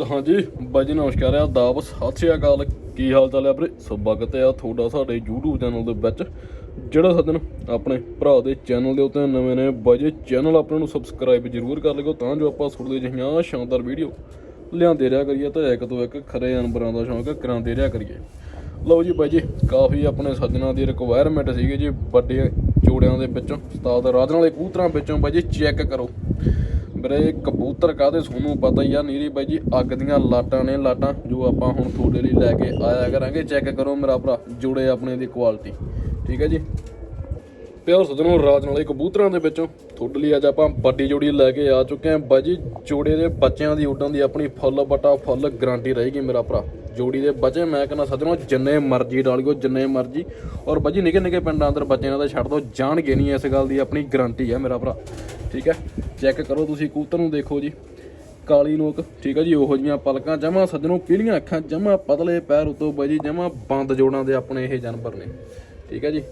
ਹਾਂਜੀ, ਬਾਈ ਜੀ ਨਮਸਕਾਰ ਆ ਦਾਬ ਸਤਿ ਸ਼੍ਰੀ ਅਕਾਲ। ਕੀ ਹਾਲ ਚਾਲ ਹੈ ਵੀਰੇ? ਸਵਾਗਤ ਆ ਤੁਹਾਡਾ ਸਾਡੇ YouTube ਚੈਨਲ ਦੇ ਵਿੱਚ, ਜਿਹੜਾ ਸੱਜਣ ਆਪਣੇ ਭਰਾ ਦੇ ਚੈਨਲ ਦੇ ਉੱਤੇ ਨਵੇਂ ਨੇ। ਬਾਈ ਜੀ, ਚੈਨਲ ਆਪਣੇ ਨੂੰ ਸਬਸਕ੍ਰਾਈਬ ਜ਼ਰੂਰ ਕਰ ਲਿਓ ਤਾਂ ਜੋ ਆਪਾਂ ਤੁਹਾਡੇ ਜਿਹੀਆਂ ਸ਼ਾਨਦਾਰ ਵੀਡੀਓ। ਲਿਆਂਦੇ ਰਿਹਾ ਕਰੀਏ ਤਾਂ ਇੱਕ ਤੋਂ ਇੱਕ ਖਰੇ ਅਨਬਰਾਂ ਦਾ ਸ਼ੌਂਕ ਕਰਾਉਂਦੇ ਰਿਹਾ ਕਰੀਏ। ਲਓ ਜੀ ਬਾਈ ਜੀ, ਕਾਫੀ ਆਪਣੇ ਸੱਜਣਾ ਦੀ ਰਿਕੁਆਇਰਮੈਂਟ ਸੀਗੇ ਜੀ ਵੱਡੇ ਚੋੜਿਆਂ ਦੇ ਵਿੱਚੋਂ, ਉਸਤਾਦ ਰਾਜਨ ਵਾਲੇ ਕਬੂਤਰਾਂ ਵਿੱਚੋਂ ਬਾਈ ਜੀ ਚੈੱਕ ਕਰੋ। ਵੀਰੇ, ਕਬੂਤਰ ਕਾਦੇ ਤੁਹਾਨੂੰ ਪਤਾ ਹੀ ਆ? ਨੀਰੀ ਬਾਈ ਜੀ, ਅੱਗ ਦੀਆਂ ਲਾਟਾਂ ਨੇ ਲਾਟਾਂ, ਜੋ ਆਪਾਂ ਹੁਣ ਤੁਹਾਡੇ ਲਈ ਲੈ ਕੇ ਆਇਆ ਕਰਾਂਗੇ। ਚੈੱਕ ਕਰੋ ਮੇਰਾ ਭਰਾ, ਜੁੜੇ ਆਪਣੇ ਦੀ ਕੁਆਲਿਟੀ ਠੀਕ ਹੈ ਜੀ? ਪਿਆਰ ਸੱਜਣੋ ਰਾਜ ਨਾਲੇ ਕਬੂਤਰਾਂ ਦੇ ਵਿੱਚੋਂ। ਤੁਹਾਡੇ ਲਈ ਅੱਜ ਆਪਾਂ ਵੱਡੀ ਜੋੜੀ ਲੈ ਕੇ ਆ ਚੁੱਕੇ ਹਾਂ। ਬਾਈ ਜੀ, ਜੋੜੇ ਦੇ ਬੱਚਿਆਂ ਦੀ ਉੱਡਣ ਦੀ ਆਪਣੀ ਫੁੱਲ ਬਟਾ ਫੁੱਲ ਗਾਰੰਟੀ ਰਹੇਗੀ ਮੇਰਾ ਭਰਾ। ਜੋੜੀ ਦੇ ਬੱਚੇ, ਮੈਂ ਕਹਿੰਦਾ ਸੱਜਣੋ, ਜਿੰਨੇ ਮਰਜ਼ੀ ਡਾਲਿਓ ਜਿੰਨੇ ਮਰਜ਼ੀ। ਔਰ ਬਾਜੀ ਨਿੱਕੇ ਨਿੱਕੇ ਪਿੰਡਾਂ ਅੰਦਰ ਬੱਚੇ ਇਹਨਾਂ ਦਾ ਛੱਡ ਦੋ ਜਾਣਗੇ ਨਹੀਂ ਇਸ ਗੱਲ ਦੀ, ਆਪਣੀ ਗਾਰੰਟੀ ਹੈ ਮੇਰਾ ਭਰਾ। ਠੀਕ ਹੈ? ਚੈੱਕ ਕਰੋ ਤੁਸੀਂ ਕਬੂਤਰ ਨੂੰ ਦੇਖੋ ਜੀ। ਕਾਲੀ ਨੋਕ, ਠੀਕ ਹੈ ਜੀ, ਉਹੋ ਜੀਆਂ ਪਲਕਾਂ, ਜਮਾ ਸੱਜਣੋ ਪੀਲੀਆਂ ਅੱਖਾਂ, ਜਮਾ ਪਤਲੇ ਪੈਰ ਉਤੋਂ ਬਾਈ ਜੀ, ਜਮਾ ਬੰਦ ਜੋੜਾਂ ਦੇ ਆਪਣੇ ਇਹ ਜਾਨਵਰ ਨੇ। ਠੀਕ ਹੈ ਜੀ?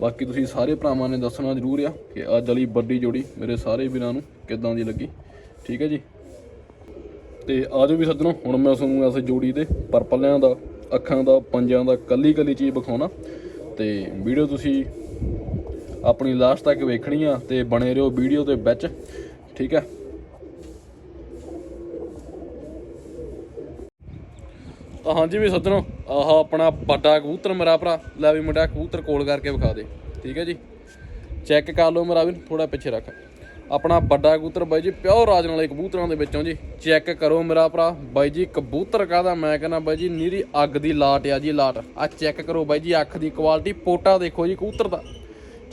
ਬਾਕੀ ਤੁਸੀਂ ਸਾਰੇ ਭਰਾਵਾਂ ਨੇ ਦੱਸਣਾ ਜ਼ਰੂਰ ਆ ਕਿ ਅੱਜ ਵਾਲੀ ਵੱਡੀ ਜੋੜੀ ਮੇਰੇ ਸਾਰੇ ਵੀਰਾਂ ਨੂੰ ਕਿੱਦਾਂ ਦੀ ਲੱਗੀ। ਠੀਕ ਹੈ ਜੀ। ਤੇ ਆਜੋ ਵੀ ਸੱਜਣੋ, ਹੁਣ ਮੈਂ ਤੁਹਾਨੂੰ ਇਸ ਜੋੜੀ ਦੇ ਪਰਪਲਿਆਂ ਦਾ, ਅੱਖਾਂ ਦਾ, ਪੰਜਾਂ ਦਾ ਕੱਲੀ ਕੱਲੀ ਚੀਜ਼ ਵਿਖਾਉਣਾ। ਤੇ ਵੀਡੀਓ ਤੁਸੀਂ ਆਪਣੀ ਲਾਸਟ ਤੱਕ ਵੇਖਣੀ ਆ ਤੇ ਬਣੇ ਰਹੋ ਵੀਡੀਓ ਦੇ ਵਿੱਚ। ਠੀਕ ਹੈ। ਤਾਂ ਹਾਂਜੀ ਵੀ ਸੱਜਣੋ ਆਹ ਆਪਣਾ ਵੱਡਾ ਕਬੂਤਰ ਮੇਰਾ ਭਰਾ। ਲੈ ਵੀ ਮੁੰਡਾ ਕਬੂਤਰ ਕੋਲ ਕਰਕੇ ਵਿਖਾ ਦੇ। ਠੀਕ ਹੈ ਜੀ? ਚੈੱਕ ਕਰ ਲਓ ਮੇਰਾ ਵੀ ਥੋੜਾ ਪਿੱਛੇ ਰੱਖ। ਆਪਣਾ ਵੱਡਾ ਕਬੂਤਰ ਬਾਈ ਜੀ, ਪਿਓਰ ਰਾਜ ਵਾਲੇ ਕਬੂਤਰਾਂ ਦੇ ਵਿੱਚੋਂ ਜੀ। ਚੈੱਕ ਕਰੋ ਮੇਰਾ ਭਰਾ। ਬਾਈ ਜੀ, ਕਬੂਤਰ ਕਾਦਾ ਮੈਂ ਕਹਿੰਦਾ ਬਾਈ ਜੀ, ਨੀਰੀ ਅੱਗ ਦੀ ਲਾਟ ਆ ਜੀ, ਲਾਟ। ਆ ਚੈੱਕ ਕਰੋ ਬਾਈ ਜੀ, ਅੱਖ ਦੀ ਕੁਆਲਿਟੀ ਪੋਟਾ ਦੇਖੋ ਜੀ, ਕਬੂਤਰ ਦਾ।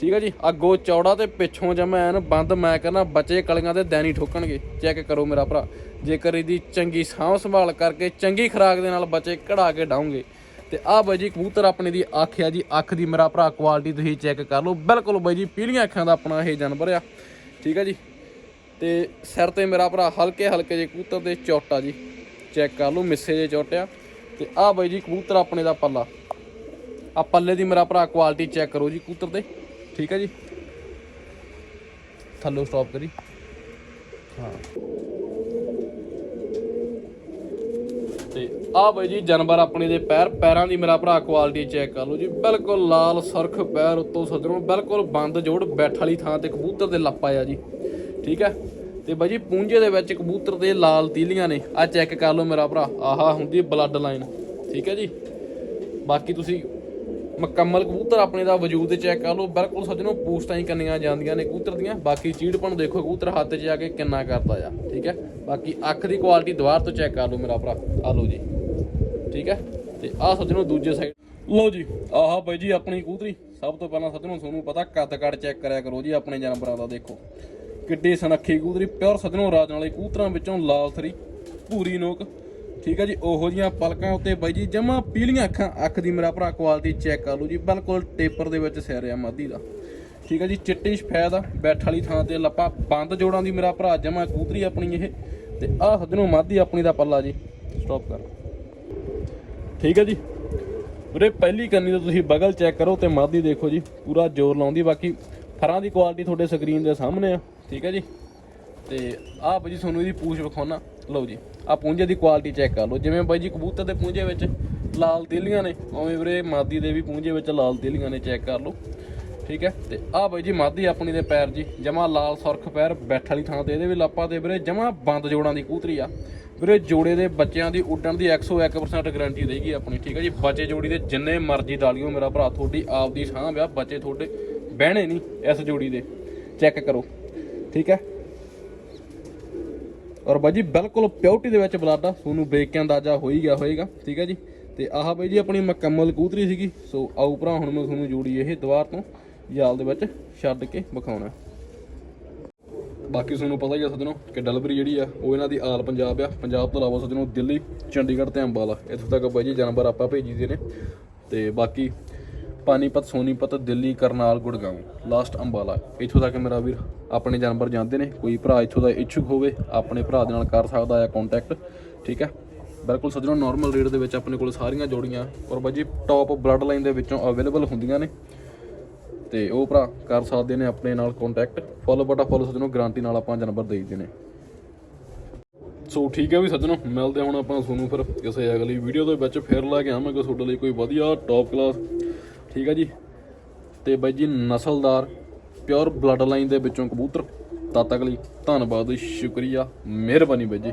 ਠੀਕ ਹੈ ਜੀ? ਅੱਗੋਂ ਚੌੜਾ ਤੇ ਪਿੱਛੋਂ ਜਮਾ ਐਨ ਬੰਦ, ਮੈਂ ਕਹਿੰਦਾ ਬਚੇ ਕਲੀਆਂ ਤੇ ਦੈਨੀ ਠੋਕਣਗੇ। ਚੈੱਕ ਕਰੋ ਮੇਰਾ ਭਰਾ। ਜੇਕਰ ਇਹਦੀ ਚੰਗੀ ਸਾਂਭ ਸੰਭਾਲ ਕਰਕੇ ਚੰਗੀ ਖੁਰਾਕ ਦੇ ਨਾਲ ਬਚੇ ਕਢਾ ਕੇ ਡਾਉਂਗੇ। ਤੇ ਆਹ ਬਾਈ ਜੀ, ਕਬੂਤਰ ਆਪਣੇ ਦੀ ਅੱਖ ਆ ਜੀ। ਅੱਖ ਦੀ ਮੇਰਾ ਭਰਾ ਕੁਆਲਿਟੀ ਤੁਸੀਂ ਚੈੱਕ ਕਰ ਲਓ। ਬਿਲਕੁਲ ਬਾਈ ਜੀ, ਪੀਲੀਆਂ ਅੱਖਾਂ ਦਾ ਆਪਣਾ ਇਹ ਜਾਨਵਰ ਆ। ਠੀਕ ਹੈ ਜੀ? ਤੇ ਸਿਰ ਤੇ ਮੇਰਾ ਭਰਾ ਹਲਕੇ ਹਲਕੇ ਜੇ ਕਬੂਤਰ ਦੇ ਚੋਟਾ ਜੀ। ਚੈੱਕ ਕਰ ਲਓ, ਮਿੱਸੇ ਜੇ ਚੋਟਿਆ ਤੇ ਆਹ ਬਾਈ ਜੀ, ਕਬੂਤਰ ਆਪਣੇ ਦਾ ਪੱਲਾ। ਆ ਪੱਲੇ ਦੀ ਮੇਰਾ ਭਰਾ ਕੁਆਲਿਟੀ ਚੈੱਕ ਕਰੋ ਜੀ ਕਬੂਤਰ ਦੇ। ਠੀਕ ਹੈ ਜੀ। ਥੱਲੋਂ ਸਟਾਪ ਕਰੀ। ਹਾਂ। ਤੇ ਆ ਬਾਈ ਜੀ, ਜਾਨਵਰ ਆਪਣੇ ਦੇ ਪੈਰ, ਪੈਰਾਂ ਦੀ ਮੇਰਾ ਭਰਾ ਕੁਆਲਿਟੀ ਚੈੱਕ ਕਰ ਲਓ ਜੀ। ਬਿਲਕੁਲ ਲਾਲ ਸੁਰਖ ਪੈਰ ਉੱਤੋਂ ਸੱਜਣੋਂ, ਬਿਲਕੁਲ ਬੰਦ ਜੋੜ ਬੈਠ ਵਾਲੀ ਥਾਂ ਤੇ ਕਬੂਤਰ ਦੇ ਲੱਪ ਆ ਜੀ। ਠੀਕ ਹੈ ਤੇ ਬਾਈ ਜੀ ਪੂੰਝੇ ਦੇ ਵਿੱਚ ਕਬੂਤਰ ਦੇ ਲਾਲ ਤੀਲੀਆਂ ਨੇ। ਆ ਚੈੱਕ ਕਰ ਲਓ ਮੇਰਾ ਭਰਾ। ਆਹਾ, ਹੁੰਦੀ ਬਲੱਡ ਲਾਈਨ ਠੀਕ ਹੈ ਜੀ? ਬਾਕੀ ਤੁਸੀਂ ਮੁਕੰਮਲ ਕਬੂਤਰ ਆਪਣੇ ਦਾ ਵਜੂਦ ਚੈੱਕ ਕਰ ਲਓ। ਬਿਲਕੁਲ ਸੱਜਣੋ ਪੂਸਟਾਂ ਹੀ ਕੰਨੀਆਂ ਜਾਂਦੀਆਂ ਨੇ ਕਬੂਤਰ ਦੀਆਂ। ਬਾਕੀ ਚੀੜਪਣ ਦੇਖੋ, ਕਬੂਤਰ ਹੱਥ 'ਚ ਆ ਕੇ ਕਿੰਨਾ ਕਰਦਾ ਆ। ਠੀਕ ਹੈ? ਬਾਕੀ ਅੱਖ ਦੀ ਕੁਆਲਿਟੀ ਦੁਬਾਰ ਤੋਂ ਚੈੱਕ ਕਰ ਲਓ ਮੇਰਾ ਭਰਾ। ਆ ਲਓ ਜੀ। ਠੀਕ ਹੈ? ਤੇ ਆਹ ਸੱਜਣੋ ਦੂਜੇ ਸਾਈਡ ਲਓ ਜੀ, ਆਹ ਬਾਈ ਜੀ ਆਪਣੀ ਕਬੂਤਰੀ। ਸਭ ਤੋਂ ਪਹਿਲਾਂ ਸੱਜਣੋ ਤੁਹਾਨੂੰ ਪਤਾ ਕੱਦ ਕੱਦ ਚੈੱਕ ਕਰਿਆ ਕਰੋ ਜੀ, ਆਪਣੇ ਜਾਨਵਰਾਂ ਦਾ ਦੇਖੋ। ਕਿੱਡੀ ਸਨੱਖੀ ਕਬੂਤਰੀ ਪਿਓਰ ਸੱਜਣੋ ਰਾਜ ਨਾਲੇ ਕਬੂਤਰਾਂ ਵਿੱਚੋਂ ਲਾਲ ਥਰੀ, ਭੂਰੀ ਨੋਕ। ਠੀਕ ਹੈ ਜੀ, ਉਹੋ ਜੀਆਂ ਪਲਕਾਂ ਉੱਤੇ ਬਾਈ ਜੀ, ਜਮਾ ਪੀਲੀਆਂ ਅੱਖਾਂ, ਅੱਖ ਦੀ ਮੇਰਾ ਭਰਾ ਕੁਆਲਿਟੀ ਚੈੱਕ ਕਰ ਲਓ ਜੀ, ਬਿਲਕੁਲ ਟੇਪਰ ਦੇ ਵਿੱਚ ਸਿਰ ਆ ਮਾਦੀ ਦਾ। ਠੀਕ ਹੈ ਜੀ, ਚਿੱਟੀ ਸਫੈਦ ਆ, ਬੈਠ ਵਾਲੀ ਥਾਂ ਤੇ ਲੱਪਾ, ਬੰਦ ਜੋੜਾਂ ਦੀ ਮੇਰਾ ਭਰਾ ਜਮਾ ਕੂਤਰੀ ਆਪਣੀ ਇਹ, ਤੇ ਆਹ ਦਿਨੋਂ ਮਾਦੀ ਆਪਣੀ ਦਾ ਪੱਲਾ ਜੀ ਸਟਾਪ ਕਰ। ਠੀਕ ਹੈ ਜੀ, ਵੀਰੇ ਪਹਿਲੀ ਕੰਨੀ ਤਾਂ ਤੁਸੀਂ ਬਗਲ ਚੈੱਕ ਕਰੋ ਤੇ ਮਾਦੀ ਦੇਖੋ ਜੀ, ਪੂਰਾ ਜ਼ੋਰ ਲਾਉਂਦੀ, ਬਾਕੀ ਫਰਾਂ ਦੀ ਕੁਆਲਿਟੀ ਤੁਹਾਡੇ ਸਕਰੀਨ ਦੇ ਸਾਹਮਣੇ ਆ। ਠੀਕ ਹੈ ਜੀ ਤੇ ਆਹ ਬਾਈ ਜੀ ਤੁਹਾਨੂੰ ਇਹਦੀ ਪੂਛ ਵਿਖਾਉਣਾ ਲਓ ਜੀ ਆ ਪੂੰਝੇ ਦੀ ਕੁਆਲਿਟੀ ਚੈੱਕ ਕਰ ਲਓ। ਜਿਵੇਂ ਬਾਈ ਜੀ ਕਬੂਤਰ ਦੇ ਪੂੰਝੇ ਵਿੱਚ ਲਾਲ ਤੀਲੀਆਂ ਨੇ, ਉਵੇਂ ਵੀਰੇ ਮਾਦੀ ਦੇ ਵੀ ਪੂੰਝੇ ਵਿੱਚ ਲਾਲ ਤੀਲੀਆਂ ਨੇ ਚੈੱਕ ਕਰ ਲਓ। ਠੀਕ ਹੈ? ਤੇ ਆਹ ਬਾਈ ਜੀ ਮਾਦੀ ਆਪਣੀ ਦੇ ਪੈਰ ਜੀ, ਜਮਾ ਲਾਲ ਸੁਰਖ ਪੈਰ ਬੈਠ ਵਾਲੀ ਥਾਂ ਤੇ, ਇਹਦੇ ਵੀ ਲਾਪਾ ਤੇ ਵੀਰੇ ਜਮਾ ਬੰਦ ਜੋੜਾਂ ਦੀ ਕੂਤਰੀ ਆ। ਵੀਰੇ ਜੋੜੇ ਦੇ ਬੱਚਿਆਂ ਦੀ ਉੱਡਣ ਦੀ 101% ਗਾਰੰਟੀ ਦੇਗੀ ਆਪਣੀ, ਠੀਕ ਹੈ ਜੀ? ਬੱਚੇ ਜੋੜੀ ਦੇ ਜਿੰਨੇ ਮਰਜ਼ੀ ਡਾਲਿਓ ਮੇਰਾ ਭਰਾ, ਤੁਹਾਡੀ ਆਪ ਦੀ ਸਾਂਭ ਆ, ਬੱਚੇ ਤੁਹਾਡੇ ਬਹਿਣੇ ਨਹੀਂ ਇਸ ਜੋੜੀ ਦੇ। ਚੈੱਕ ਕਰੋ। ਠੀਕ ਹੈ? ਔਰ ਬਾਈ ਜੀ, ਬਿਲਕੁਲ ਪਿਓਰਟੀ ਦੇ ਵਿੱਚ ਬਲੱਡ ਆ। ਤੁਹਾਨੂੰ ਵੇਖ ਕੇ ਅੰਦਾਜ਼ਾ ਹੋ ਹੀ ਗਿਆ ਹੋਏਗਾ, ਠੀਕ ਹੈ ਜੀ? ਤੇ ਆਹ ਬਾਈ ਜੀ, ਆਪਣੀ ਮੁਕੰਮਲ ਕੂਤਰੀ ਸੀਗੀ। ਸੋ ਆਓ ਭਰਾ, ਹੁਣ ਮੈਂ ਤੁਹਾਨੂੰ ਜੋੜੀ ਇਹ ਦੁਬਾਰ ਤੋਂ ਜਾਲ ਦੇ ਵਿੱਚ ਛੱਡ ਕੇ ਵਿਖਾਉਣਾ। ਬਾਕੀ ਤੁਹਾਨੂੰ ਪਤਾ ਹੀ ਆ ਸੱਜਣੋ ਕਿ ਡਲਵਰੀ ਜਿਹੜੀ ਆ, ਉਹ ਇਹਨਾਂ ਦੀ ਆਲ ਪੰਜਾਬ ਆ। ਪੰਜਾਬ ਤੋਂ ਇਲਾਵਾ ਸੱਜਣੋ ਦਿੱਲੀ, ਚੰਡੀਗੜ੍ਹ ਤੇ ਅੰਬਾਲਾ। ਇੱਥੋਂ ਤੱਕ ਬਾਈ ਜੀ, ਜਾਨਵਰ ਆਪਾਂ ਭੇਜੀ ਦੇ ਨੇ। ਤੇ ਬਾਕੀ ਪਾਨੀਪਤ, ਸੋਨੀਪਤ, ਦਿੱਲੀ, ਕਰਨਾਲ, ਗੁੜਗਾਉਂ। ਲਾਸਟ ਅੰਬਾਲਾ। ਇੱਥੋਂ ਤੱਕ ਮੇਰਾ ਵੀਰ, ਆਪਣੇ ਜਾਨਵਰ ਜਾਂਦੇ ਨੇ। ਕੋਈ ਭਰਾ ਇੱਥੋਂ ਦਾ ਇੱਛੁਕ ਹੋਵੇ, ਆਪਣੇ ਭਰਾ ਦੇ ਨਾਲ ਕਰ ਸਕਦਾ ਹੈ ਕੰਟੈਕਟ ਠੀਕ ਹੈ? ਬਿਲਕੁਲ ਸੱਜਣੋ ਨਾਰਮਲ ਰੇਟ ਦੇ ਵਿੱਚ ਆਪਣੇ ਕੋਲ ਸਾਰੀਆਂ ਜੋੜੀਆਂ। ਔਰ ਬਾਈ ਜੀ ਟੌਪ ਬਲੱਡ ਲਾਈਨ ਦੇ ਵਿੱਚੋਂ ਅਵੇਲੇਬਲ ਹੁੰਦੀਆਂ ਨੇ। ਤੇ ਉਹ ਭਰਾ ਕਰ ਸਕਦੇ ਨੇ ਆਪਣੇ ਨਾਲ ਕੰਟੈਕਟ ਫੁੱਲ ਬਟਾ ਫੁੱਲ ਸੱਜਣੋ ਗਾਰੰਟੀ ਨਾਲ ਆਪਾਂ ਜਾਨਵਰ ਦੇਈਦੇ ਨੇ ਸੋ ਠੀਕ ਹੈ ਵੀ ਸੱਜਣੋ, ਮਿਲਦੇ ਹੁਣ ਆਪਾਂ ਤੁਹਾਨੂੰ ਫਿਰ ਕਿਸੇ ਅਗਲੀ ਵੀਡੀਓ ਦੇ ਵਿੱਚ। ਫਿਰ ਲੈ ਕੇ ਆਵਾਂਗੇ ਤੁਹਾਡੇ ਲਈ ਕੋਈ ਵਧੀਆ ਟੌਪ ਕਲਾਸ ਠੀਕ ਹੈ ਜੀ। ਤੇ ਬਾਈ ਜੀ, ਨਸਲਦਾਰ ਪਿਓਰ ਬਲੱਡ ਲਾਈਨ ਦੇ ਵਿੱਚੋਂ ਕਬੂਤਰ, ਤਦ ਤੱਕ ਲਈ ਧੰਨਵਾਦ, ਸ਼ੁਕਰੀਆ, ਮਿਹਰਬਾਨੀ ਬਾਈ ਜੀ।